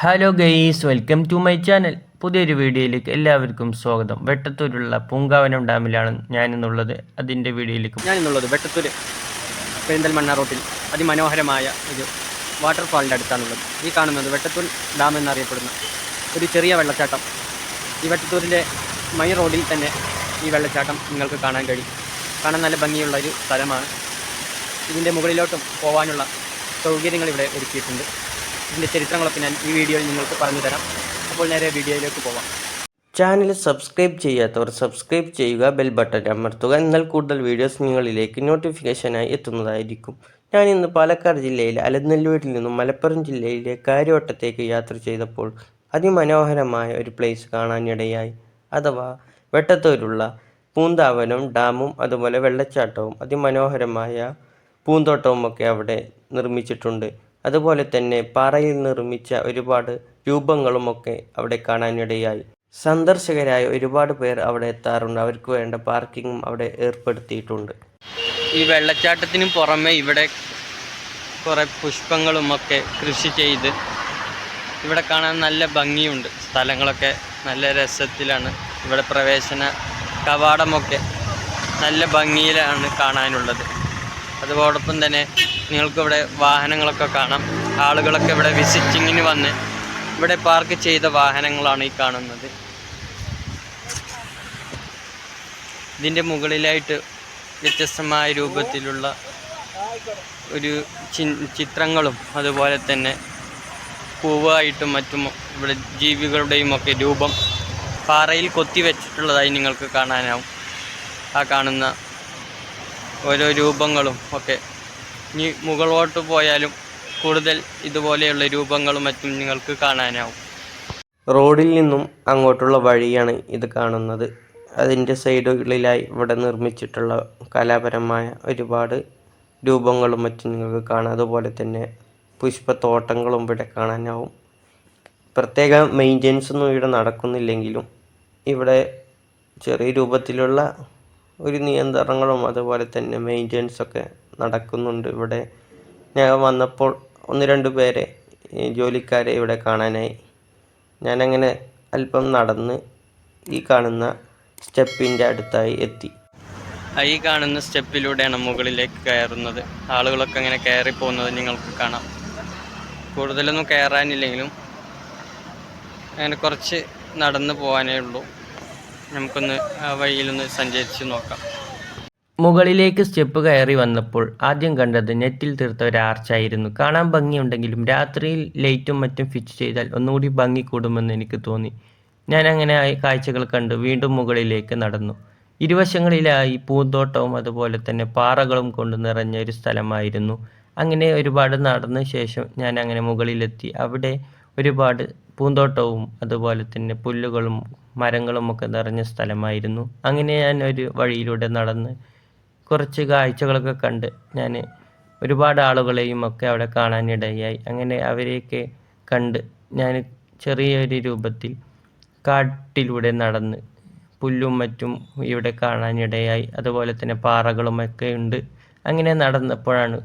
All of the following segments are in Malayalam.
Hello guys welcome to my channel പുതിയൊരു വീഡിയോയിലേക്ക് എല്ലാവർക്കും സ്വാഗതം. വെട്ടത്തൂരുള്ള പൂങ്കാവനം ഡാമിലാണ് ഞാനിന്നുള്ളത്. അതിന്റെ വീഡിയോയിലേക്ക് ഞാനിന്നുള്ളത് വെട്ടത്തൂർ പെരിന്തൽമണ്ണ റോട്ടിൽ അതിമനോഹരമായ ഒരു വാട്ടർഫാളിന്റെ അടുത്താണുള്ളത്. ഈ കാണുന്നത് വെട്ടത്തൂർ ഡാം എന്നറിയപ്പെടുന്ന ഒരു ചെറിയ വെള്ളച്ചാട്ടം. ഈ വെട്ടത്തൂരിന്റെ മൈ റോഡിൽ തന്നെ ഈ വെള്ളച്ചാട്ടം നിങ്ങൾക്ക് കാണാൻ കഴിയും. കാണാൻ നല്ല ഭംഗിയുള്ള ഒരു സ്ഥലമാണ്. ഇതിന്റെ മുകളിലോട്ടും പോകാനുള്ള സൗകര്യങ്ങൾ ഇവിടെ ഒരുക്കിയിട്ടുണ്ട്. ഇതിന്റെ ചരിത്രങ്ങളൊക്കെ ഞാൻ ഈ വീഡിയോയിൽ നിങ്ങൾക്ക് പറഞ്ഞു തരാം. അപ്പോൾ നേരെ വീഡിയോയിലേക്ക് പോവാം. ചാനൽ സബ്സ്ക്രൈബ് ചെയ്യാത്തവർ സബ്സ്ക്രൈബ് ചെയ്യുക ബെൽ ബട്ടൺ അമർത്തുക എന്നാൽ കൂടുതൽ വീഡിയോസ് നിങ്ങളിലേക്ക് നോട്ടിഫിക്കേഷനായി എത്തുന്നതായിരിക്കും. ഞാൻ ഇന്ന് പാലക്കാട് ജില്ലയിലെ അലനല്ലൂരിൽ നിന്നും മലപ്പുറം ജില്ലയിലെ കാര്യവട്ടത്തേക്ക് യാത്ര ചെയ്തപ്പോൾ അതിമനോഹരമായ ഒരു പ്ലേസ് കാണാനിടയായി. അഥവാ വെട്ടത്തൂരുള്ള പൂന്താവനവും ഡാമും അതുപോലെ വെള്ളച്ചാട്ടവും അതിമനോഹരമായ പൂന്തോട്ടവും ഒക്കെ അവിടെ നിർമ്മിച്ചിട്ടുണ്ട്. അതുപോലെ തന്നെ പാറയിൽ നിർമ്മിച്ച ഒരുപാട് രൂപങ്ങളുമൊക്കെ അവിടെ കാണാനിടയായി. സന്ദർശകരായ ഒരുപാട് പേർ അവിടെ എത്താറുണ്ട്. അവർക്ക് വേണ്ട പാർക്കിങ്ങും അവിടെ ഏർപ്പെടുത്തിയിട്ടുണ്ട്. ഈ വെള്ളച്ചാട്ടത്തിന് പുറമെ ഇവിടെ കുറേ പുഷ്പങ്ങളും ഒക്കെ കൃഷി ചെയ്ത് ഇവിടെ കാണാൻ നല്ല ഭംഗിയുണ്ട്. സ്ഥലങ്ങളൊക്കെ നല്ല രസത്തിലാണ്. ഇവിടെ പ്രവേശന കവാടമൊക്കെ നല്ല ഭംഗിയിലാണ് കാണാനുള്ളത്. അതോടൊപ്പം തന്നെ നിങ്ങൾക്കിവിടെ വാഹനങ്ങളൊക്കെ കാണാം. ആളുകളൊക്കെ ഇവിടെ വിസിറ്റിങ്ങിന് വന്ന് ഇവിടെ പാർക്ക് ചെയ്ത വാഹനങ്ങളാണ് ഈ കാണുന്നത്. ഇതിന്റെ മുകളിലായിട്ട് വ്യത്യസ്തമായ രൂപത്തിലുള്ള ഒരു ചിത്രങ്ങളും അതുപോലെ തന്നെ പൂവായിട്ടും മറ്റും ഇവിടെ ജീവികളുടെയും ഒക്കെ രൂപം പാറയിൽ കൊത്തി വെച്ചിട്ടുള്ളതായി നിങ്ങൾക്ക് കാണാനാവും. ആ കാണുന്ന ഓരോ രൂപങ്ങളും ഒക്കെ. ഇനി മുകളോട്ട് പോയാലും കൂടുതൽ ഇതുപോലെയുള്ള രൂപങ്ങളും മറ്റും നിങ്ങൾക്ക് കാണാനാവും. റോഡിൽ നിന്നും അങ്ങോട്ടുള്ള വഴിയാണ് ഇത് കാണുന്നത്. അതിന്റെ സൈഡുകളിലായി ഇവിടെ നിർമ്മിച്ചിട്ടുള്ള കലാപരമായ ഒരുപാട് രൂപങ്ങളും മറ്റും നിങ്ങൾക്ക് കാണാം. അതുപോലെ തന്നെ പുഷ്പത്തോട്ടങ്ങളും ഇവിടെ കാണാനാവും. പ്രത്യേക മെയിന്റെനൻസ് ഒന്നും ഇവിടെ നടക്കുന്നില്ലെങ്കിലും ഇവിടെ ചെറിയ രൂപത്തിലുള്ള ഒരു നിയന്ത്രണങ്ങളും അതുപോലെ തന്നെ മെയിന്റെനൻസ് ഒക്കെ നടക്കുന്നുണ്ട്. ഇവിടെ ഞാൻ വന്നപ്പോൾ ഒന്ന് രണ്ട് പേരെ ജോലിക്കാരെ ഇവിടെ കാണാനായി. ഞാനങ്ങനെ അല്പം നടന്ന് ഈ കാണുന്ന സ്റ്റെപ്പിന്റെ അടുത്തായി എത്തി. ഈ കാണുന്ന സ്റ്റെപ്പിലൂടെയാണ് മുകളിലേക്ക് കയറുന്നത്. ആളുകളൊക്കെ അങ്ങനെ കയറി പോകുന്നത് നിങ്ങൾക്ക് കാണാം. കൂടുതലൊന്നും കയറാനില്ലെങ്കിലും അങ്ങനെ കുറച്ച് നടന്നു പോകാനേ ഉള്ളൂ. നമുക്കൊന്ന് വഴിയിലൊന്ന് സഞ്ചരിച്ച് നോക്കാം. മുകളിലേക്ക് സ്റ്റെപ്പ് കയറി വന്നപ്പോൾ ആദ്യം കണ്ടത് നെറ്റിൽ തീർത്ത ഒരു ആർച്ചായിരുന്നു കാണാൻ ഭംഗിയുണ്ടെങ്കിലും രാത്രിയിൽ ലൈറ്റും മറ്റും ഫിറ്റ് ചെയ്താൽ ഒന്നുകൂടി ഭംഗി കൂടുമെന്ന് എനിക്ക് തോന്നി. ഞാൻ അങ്ങനെ ആ കാഴ്ചകൾ കണ്ട് വീണ്ടും മുകളിലേക്ക് നടന്നു. ഇരുവശങ്ങളിലായി പൂന്തോട്ടവും അതുപോലെ തന്നെ പാറകളും കൊണ്ട് നിറഞ്ഞ ഒരു സ്ഥലമായിരുന്നു. അങ്ങനെ ഒരുപാട് നടന്ന ശേഷം ഞാൻ അങ്ങനെ മുകളിലെത്തി. അവിടെ ഒരുപാട് പൂന്തോട്ടവും അതുപോലെ തന്നെ പുല്ലുകളും മരങ്ങളും ഒക്കെ നിറഞ്ഞ സ്ഥലമായിരുന്നു. അങ്ങനെ ഞാൻ ഒരു വഴിയിലൂടെ നടന്ന് കുറച്ച് കാഴ്ചകളൊക്കെ കണ്ട് ഞാൻ ഒരുപാട് ആളുകളെയും ഒക്കെ അവിടെ കാണാനിടയായി. അങ്ങനെ അവരെയൊക്കെ കണ്ട് ഞാൻ ചെറിയൊരു രൂപത്തിൽ കാട്ടിലൂടെ നടന്ന് പുല്ലും മറ്റും ഇവിടെ കാണാനിടയായി. അതുപോലെ തന്നെ പാറകളും ഒക്കെ ഉണ്ട്. അങ്ങനെ നടന്നപ്പോഴാണ്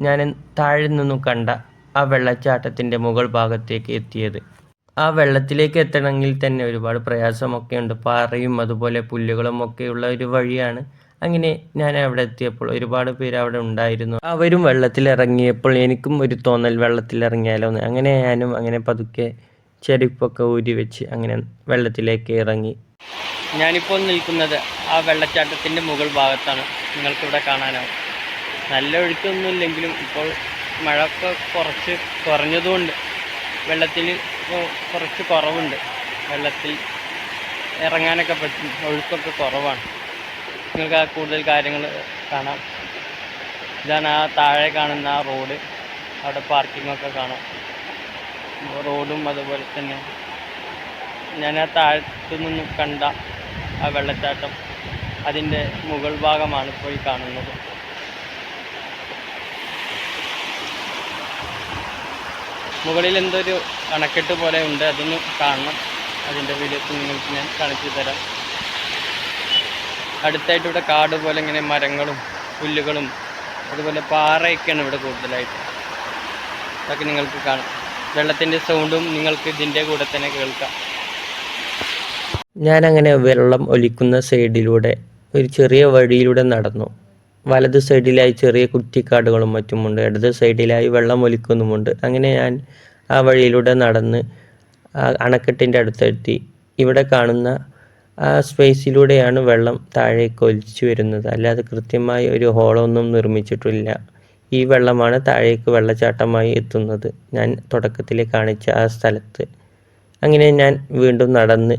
ഞാൻ താഴെ നിന്നും കണ്ട ആ വെള്ളച്ചാട്ടത്തിന്റെ മുകൾ ഭാഗത്തേക്ക് എത്തിയത്. ആ വെള്ളത്തിലേക്ക് എത്തണമെങ്കിൽ തന്നെ ഒരുപാട് പ്രയാസമൊക്കെ ഉണ്ട് പാറയും അതുപോലെ പുല്ലുകളും ഒക്കെയുള്ള ഒരു വഴിയാണ്. അങ്ങനെ ഞാൻ അവിടെ എത്തിയപ്പോൾ ഒരുപാട് പേര് അവിടെ ഉണ്ടായിരുന്നു. അവരും വെള്ളത്തിൽ ഇറങ്ങിയപ്പോൾ എനിക്കും ഒരു തോന്നൽ വെള്ളത്തിൽ ഇറങ്ങിയാലോ എന്ന്. അങ്ങനെ ഞാനും അങ്ങനെ പതുക്കെ ചെരുപ്പൊക്കെ ഊരി വെച്ച് അങ്ങനെ വെള്ളത്തിലേക്ക് ഇറങ്ങി. ഞാനിപ്പോൾ നിൽക്കുന്നത് ആ വെള്ളച്ചാട്ടത്തിന്റെ മുകൾ ഭാഗത്താണ്. നിങ്ങൾക്കിവിടെ കാണാനാവും. നല്ല ഒഴുക്കൊന്നുമില്ലെങ്കിലും ഇപ്പോൾ മഴ ഒക്കെ കുറച്ച് കുറഞ്ഞതുകൊണ്ട് വെള്ളത്തിൽ കുറച്ച് കുറവുണ്ട്. വെള്ളത്തിൽ ഇറങ്ങാനൊക്കെ പറ്റും. ഒഴുക്കൊക്കെ കുറവാണ്. നിങ്ങൾക്ക് ആ കൂടുതൽ കാര്യങ്ങൾ കാണാം. ഇതാണ് ആ താഴെ കാണുന്ന ആ റോഡ്. അവിടെ പാർക്കിങ്ങൊക്കെ കാണാം. റോഡും അതുപോലെ തന്നെ. ഞാൻ ആ താഴത്തു നിന്നും കണ്ട ആ വെള്ളച്ചാട്ടം അതിന്റെ മുകൾ ഭാഗമാണ് ഇപ്പോൾ ഈ കാണുന്നത്. മുകളിൽ എന്തൊരു അണക്കെട്ട് പോലെ ഉണ്ട് അതൊന്ന് കാണണം. അതിന്റെ വീഡിയോസ് നിങ്ങൾക്ക് ഞാൻ കാണിച്ചു തരാം. അടുത്തായിട്ട് ഇവിടെ കാട് പോലെ ഇങ്ങനെ മരങ്ങളും പുല്ലുകളും അതുപോലെ പാറയൊക്കെയാണ് ഇവിടെ കൂടുതലായിട്ട്. അതൊക്കെ നിങ്ങൾക്ക് കാണാം. വെള്ളത്തിന്റെ സൗണ്ടും നിങ്ങൾക്ക് ഇതിന്റെ കൂടെ തന്നെ കേൾക്കാം. ഞാനങ്ങനെ വെള്ളം ഒലിക്കുന്ന സൈഡിലൂടെ ഒരു ചെറിയ വഴിയിലൂടെ നടന്നു. വലത് സൈഡിലായി ചെറിയ കുറ്റിക്കാടുകളും മറ്റുമുണ്ട്. ഇടത് സൈഡിലായി വെള്ളം ഒലിക്കുന്നുമുണ്ട്. അങ്ങനെ ഞാൻ ആ വഴിയിലൂടെ നടന്ന് അണക്കെട്ടിന്റെ അടുത്തെത്തി. ഇവിടെ കാണുന്ന ആ സ്പേസിലൂടെയാണ് വെള്ളം താഴേക്ക് ഒലിച്ചു വരുന്നത്. അല്ലാതെ കൃത്യമായി ഒരു ഹോളൊന്നും നിർമ്മിച്ചിട്ടില്ല. ഈ വെള്ളമാണ് താഴേക്ക് വെള്ളച്ചാട്ടമായി എത്തുന്നത്. ഞാൻ തുടക്കത്തിൽ കാണിച്ച ആ സ്ഥലത്ത്. അങ്ങനെ ഞാൻ വീണ്ടും നടന്ന്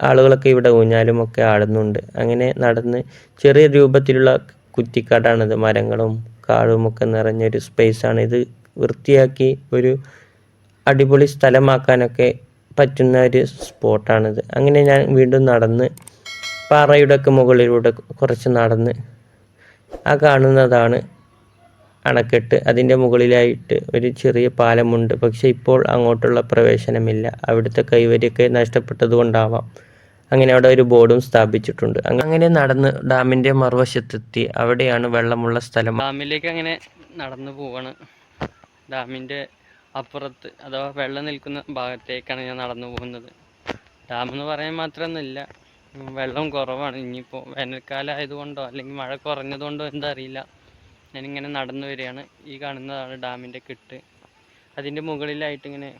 ആളുകളൊക്കെ ഇവിടെ ഊഞ്ഞാലുമൊക്കെ ആടുന്നുണ്ട്. അങ്ങനെ നടന്ന് ചെറിയ രൂപത്തിലുള്ള കുറ്റിക്കാടാണിത്. മരങ്ങളും കാടുമൊക്കെ നിറഞ്ഞൊരു സ്പേസാണ് ഇത് വൃത്തിയാക്കി ഒരു അടിപൊളി സ്ഥലമാക്കാനൊക്കെ പറ്റുന്ന ഒരു സ്പോട്ടാണിത് അങ്ങനെ ഞാൻ വീണ്ടും നടന്ന് പാറയുടെ ഒക്കെ മുകളിലൂടെ കുറച്ച് നടന്ന് ആ കാണുന്നതാണ് അണക്കെട്ട്. അതിന്റെ മുകളിലായിട്ട് ഒരു ചെറിയ പാലമുണ്ട്. പക്ഷേ ഇപ്പോൾ അങ്ങോട്ടുള്ള പ്രവേശനമില്ല. അവിടുത്തെ കൈവരിയൊക്കെ നഷ്ടപ്പെട്ടത് കൊണ്ടാവാം അങ്ങനെ അവിടെ ഒരു ബോർഡും സ്ഥാപിച്ചിട്ടുണ്ട്. അങ്ങനെ നടന്ന് ഡാമിന്റെ മറുവശത്തെത്തി. അവിടെയാണ് വെള്ളമുള്ള സ്ഥലം. ഡാമിലേക്ക് അങ്ങനെ നടന്നു പോവാണ്. ഡാമിന്റെ അപ്പുറത്ത് അഥവാ വെള്ളം നിൽക്കുന്ന ഭാഗത്തേക്കാണ് ഞാൻ നടന്നു പോകുന്നത്. ഡാം എന്ന് പറയാൻ മാത്രമൊന്നുമില്ല. വെള്ളം കുറവാണ്. ഇനിയിപ്പോൾ വേനൽക്കാലം ആയതുകൊണ്ടോ അല്ലെങ്കിൽ മഴ കുറഞ്ഞതുകൊണ്ടോ എന്തറിയില്ല ഞാനിങ്ങനെ നടന്നു വരികയാണ്. ഈ കാണുന്നതാണ് ഡാമിന്റെ കെട്ട്. അതിന്റെ മുകളിലായിട്ട് ഇങ്ങനെ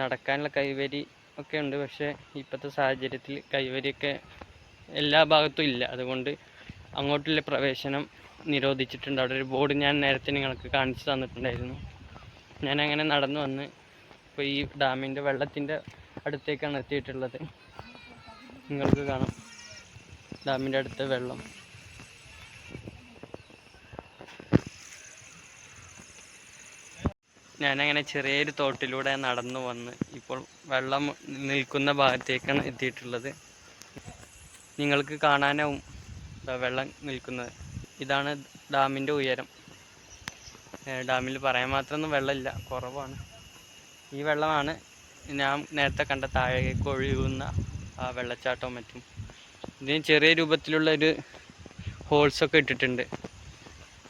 നടക്കാനുള്ള കൈവരി ഒക്കെ ഉണ്ട്. പക്ഷേ ഇപ്പോഴത്തെ സാഹചര്യത്തിൽ കൈവരിയൊക്കെ എല്ലാ ഭാഗത്തും ഇല്ല. അതുകൊണ്ട് അങ്ങോട്ടുള്ള പ്രവേശനം നിരോധിച്ചിട്ടുണ്ട്. അവിടെ ഒരു ബോർഡ് ഞാൻ നേരത്തെ നിങ്ങൾക്ക് കാണിച്ചു തന്നിട്ടുണ്ടായിരുന്നു. ഞാൻ അങ്ങനെ നടന്നു വന്ന് ഇപ്പോൾ ഈ ഡാമിന്റെ വെള്ളത്തിന്റെ അടുത്തേക്കാണ് എത്തിയിട്ടുള്ളത്. നിങ്ങൾക്ക് കാണാം. ഡാമിന്റെ അടുത്ത വെള്ളം. ഞാനങ്ങനെ ചെറിയൊരു തോട്ടിലൂടെ നടന്നു വന്ന് ഇപ്പോൾ വെള്ളം നിൽക്കുന്ന ഭാഗത്തേക്കാണ് എത്തിയിട്ടുള്ളത്. നിങ്ങൾക്ക് കാണാനാവും വെള്ളം നിൽക്കുന്നത്. ഇതാണ് ഡാമിന്റെ ഉയരം. ഡാമിൽ പറയാൻ മാത്രമൊന്നും വെള്ളമില്ല. കുറവാണ്. ഈ വെള്ളമാണ് ഞാൻ നേരത്തെ കണ്ട താഴേക്ക് ഒഴുകുന്ന ആ വെള്ളച്ചാട്ടവും മറ്റും. ഇതിന് ചെറിയ രൂപത്തിലുള്ള ഒരു ഹോൾസൊക്കെ ഇട്ടിട്ടുണ്ട്.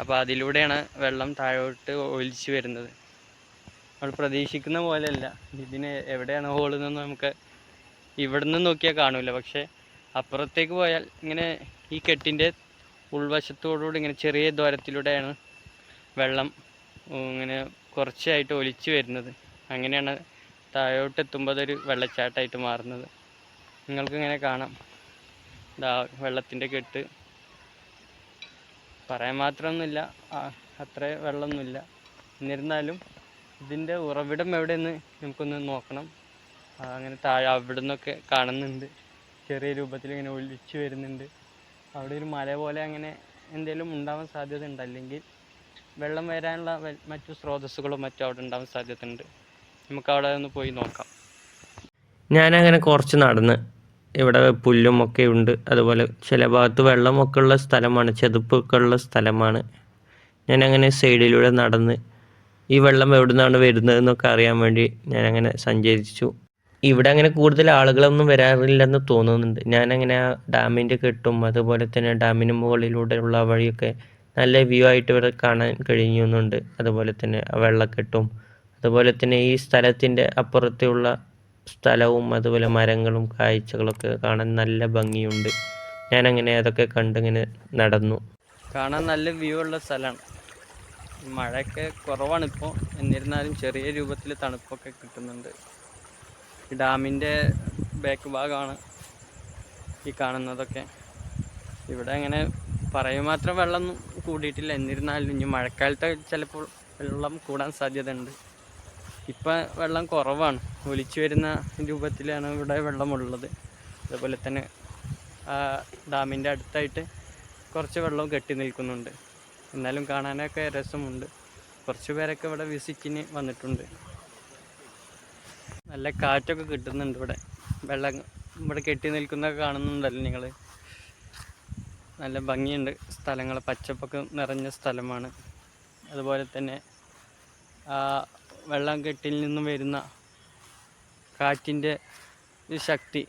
അപ്പോൾ അതിലൂടെയാണ് വെള്ളം താഴോട്ട് ഒലിച്ചു വരുന്നത്. നമ്മൾ പ്രതീക്ഷിക്കുന്ന പോലെയല്ല. ഇതിന് എവിടെയാണ് ഹോളെന്നൊന്നും നമുക്ക് ഇവിടെ നിന്ന് നോക്കിയാൽ കാണൂല. പക്ഷേ അപ്പുറത്തേക്ക് പോയാൽ ഇങ്ങനെ ഈ കെട്ടിന്റെ ഉൾവശത്തോടുകൂടി ഇങ്ങനെ ചെറിയ ദ്വാരത്തിലൂടെയാണ് വെള്ളം ഇങ്ങനെ കുറച്ചായിട്ട് ഒലിച്ചു വരുന്നത്. അങ്ങനെയാണ് താഴോട്ട് എത്തുമ്പോൾ അതൊരു വെള്ളച്ചാട്ടമായിട്ട് മാറുന്നത്. നിങ്ങൾക്ക് ഇങ്ങനെ കാണാം. ദാ വെള്ളത്തിന്റെ കെട്ട്. പറയാൻ മാത്രമൊന്നുമില്ല. അത്ര വെള്ളമൊന്നുമില്ല. എന്നിരുന്നാലും ഇതിന്റെ ഉറവിടം എവിടെയെന്ന് നമുക്കൊന്ന് നോക്കണം. അങ്ങനെ താഴെ അവിടെ നിന്നൊക്കെ കാണുന്നുണ്ട്. ചെറിയ രൂപത്തിൽ ഇങ്ങനെ ഒലിച്ചു വരുന്നുണ്ട്. അവിടെ ഒരു മല പോലെ അങ്ങനെ എന്തെങ്കിലും ഉണ്ടാവാൻ സാധ്യത ഉണ്ട് അല്ലെങ്കിൽ വെള്ളം വരാനുള്ള മറ്റു സ്രോതസ്സുകളും മറ്റോ അവിടെ ഉണ്ടാവാൻ സാധ്യത ഉണ്ട് നമുക്ക് അവിടെ ഒന്ന് പോയി നോക്കാം. ഞാനങ്ങനെ കുറച്ച് നടന്ന് ഇവിടെ പുല്ലും ഒക്കെ ഉണ്ട്. അതുപോലെ ചില ഭാഗത്ത് വെള്ളമൊക്കെ ഉള്ള സ്ഥലമാണ്. ചെതുപ്പൊക്കെ ഉള്ള സ്ഥലമാണ്. ഞാനങ്ങനെ സൈഡിലൂടെ നടന്ന് ഈ വെള്ളം എവിടെ നിന്നാണ് വരുന്നതെന്നൊക്കെ അറിയാൻ വേണ്ടി ഞാൻ അങ്ങനെ സഞ്ചരിച്ചു. ഇവിടെ അങ്ങനെ കൂടുതൽ ആളുകളൊന്നും വരാറില്ലെന്ന് തോന്നുന്നുണ്ട്. ഞാനങ്ങനെ ഡാമിന്റെ കെട്ടും അതുപോലെ തന്നെ ഡാമിന് മുകളിലൂടെയുള്ള വഴിയൊക്കെ നല്ല വ്യൂ ആയിട്ട് ഇവിടെ കാണാൻ കഴിയുന്നുണ്ട് അതുപോലെ തന്നെ വെള്ളക്കെട്ടും അതുപോലെ തന്നെ ഈ സ്ഥലത്തിന്റെ അപ്പുറത്തുള്ള സ്ഥലവും അതുപോലെ മരങ്ങളും കാഴ്ചകളൊക്കെ കാണാൻ നല്ല ഭംഗിയുണ്ട്. ഞാനങ്ങനെ അതൊക്കെ കണ്ടിങ്ങനെ നടന്നു. കാണാൻ നല്ല വ്യൂ ഉള്ള സ്ഥലമാണ്. മഴയൊക്കെ കുറവാണ് ഇപ്പോൾ എന്നിരുന്നാലും ചെറിയ രൂപത്തിൽ തണുപ്പൊക്കെ കിട്ടുന്നുണ്ട്. ഡാമിന്റെ ബാക്ക് ഭാഗമാണ് ഈ കാണുന്നതൊക്കെ. ഇവിടെ അങ്ങനെ പറയും മാത്രം വെള്ളം കൂടിയിട്ടില്ല. എന്നിരുന്നാലും ഇനി മഴക്കാലത്ത് ചിലപ്പോൾ വെള്ളം കൂടാൻ സാധ്യതയുണ്ട്. ഇപ്പം വെള്ളം കുറവാണ്. ഒലിച്ചു വരുന്ന രൂപത്തിലാണ് ഇവിടെ വെള്ളമുള്ളത്. അതുപോലെ തന്നെ ഡാമിന്റെ അടുത്തായിട്ട് കുറച്ച് വെള്ളവും കെട്ടി നിൽക്കുന്നുണ്ട്. എന്നാലും കാണാനൊക്കെ രസമുണ്ട്. കുറച്ച് പേരൊക്കെ ഇവിടെ വിസിറ്റിന് വന്നിട്ടുണ്ട്. നല്ല കാറ്റൊക്കെ കിട്ടുന്നുണ്ട് ഇവിടെ. വെള്ളം ഇവിടെ കെട്ടി നിൽക്കുന്നൊക്കെ കാണുന്നുണ്ടല്ലോ നിങ്ങൾ നല്ല ഭംഗിയുണ്ട്. സ്ഥലങ്ങൾ പച്ചപ്പൊക്കെ നിറഞ്ഞ സ്ഥലമാണ്. അതുപോലെ തന്നെ ആ വെള്ളം കെട്ടിൽ നിന്നും വരുന്ന കാറ്റിന്റെ ശക്തി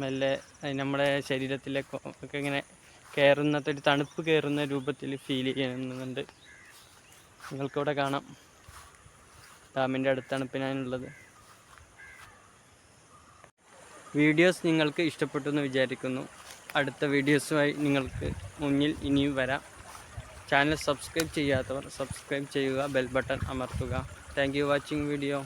മെല്ലെ നമ്മുടെ ശരീരത്തിലേക്കൊക്കെ ഇങ്ങനെ കയറുന്നത്തെ ഒരു തണുപ്പ് കയറുന്ന രൂപത്തിൽ ഫീൽ ചെയ്യുന്നുണ്ട്. നിങ്ങൾക്കിവിടെ കാണാം. ഡാമിന്റെ അടുത്താണ് ഇപ്പം ഞാനുള്ളത് വീഡിയോസ് നിങ്ങൾക്ക് ഇഷ്ടപ്പെട്ടു എന്ന് വിചാരിക്കുന്നു. അടുത്ത വീഡിയോസുമായി നിങ്ങൾക്ക് മുന്നിൽ ഇനിയും വരാം. ചാനൽ സബ്സ്ക്രൈബ് ചെയ്യാത്തവർ സബ്സ്ക്രൈബ് ചെയ്യുക ബെൽ ബട്ടൺ അമർത്തുക. Thank you watching video